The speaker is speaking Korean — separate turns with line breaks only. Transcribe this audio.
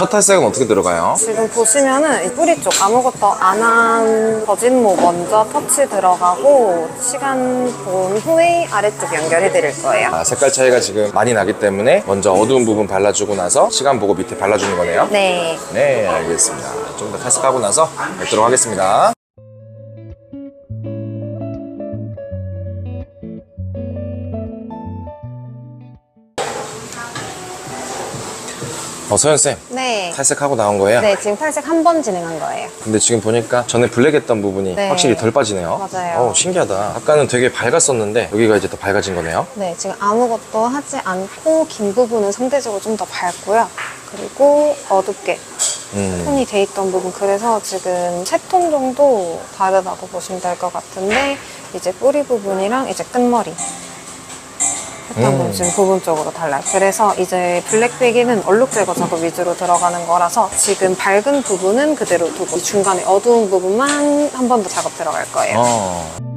첫 탈색은 어떻게 들어가요?
지금 보시면은 이 뿌리 쪽 아무것도 안 한 거짓모 먼저 터치 들어가고 시간 본 후에 아래쪽 연결해 드릴 거예요.
아, 색깔 차이가 지금 많이 나기 때문에 먼저 어두운 부분 발라주고 나서 시간 보고 밑에 발라주는 거네요.
네.
네, 알겠습니다. 좀 더 탈색하고 나서 뵙도록 하겠습니다. 어, 서현쌤.
네.
탈색하고 나온 거예요?
네, 지금 탈색 한 번 진행한 거예요.
근데 지금 보니까 전에 블랙했던 부분이
네.
확실히 덜 빠지네요.
맞아요.
어, 신기하다. 아까는 되게 밝았었는데 여기가 이제 더 밝아진 거네요.
네, 지금 아무것도 하지 않고 긴 부분은 상대적으로 좀 더 밝고요. 그리고 어둡게
음.
톤이 돼 있던 부분 그래서 지금 세 톤 정도 다르다고 보시면 될 것 같은데 이제 뿌리 부분이랑 이제 끝머리 했던
음.
지금 부분적으로 달라요. 그래서 이제 블랙베기는 얼룩 제거 작업 위주로 들어가는 거라서 지금 밝은 부분은 그대로 두고 이 중간에 어두운 부분만 한 번 더 작업 들어갈 거예요.
어.